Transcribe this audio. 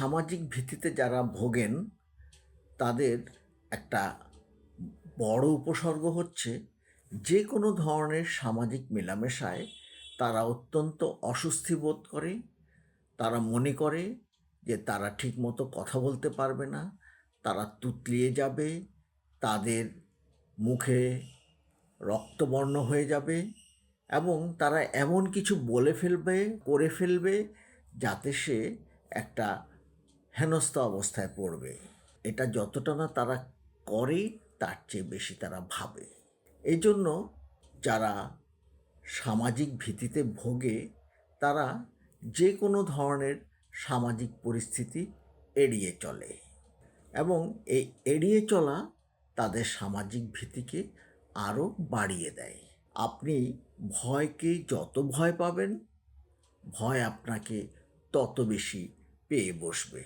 সামাজিক ভিত্তিতে যারা ভোগেন, তাদের একটা বড় উপসর্গ হচ্ছে, যে কোনো ধরনের সামাজিক মেলামেশায় তারা অত্যন্ত অস্বস্তি বোধ করে, তারা মনে করে যে তারা ঠিকমতো কথা বলতে পারবে না, তারা তুতলিয়ে যাবে, তাদের মুখে রক্তবর্ণ হয়ে যাবে এবং তারা এমন কিছু বলে ফেলবে, করে ফেলবে, যাতে সে একটা হেনস্থা অবস্থায় পড়বে। এটা যতটা না তারা করে, তার চেয়ে বেশি তারা ভাবে। এই জন্য যারা সামাজিক ভীতিতে ভোগে, তারা যে কোনো ধরনের সামাজিক পরিস্থিতি এড়িয়ে চলে এবং এই এড়িয়ে চলা তাদের সামাজিক ভীতিকে আরও বাড়িয়ে দেয়। আপনি ভয়কে যত ভয় পাবেন, ভয় আপনাকে তত বেশি পেয়ে বসবে।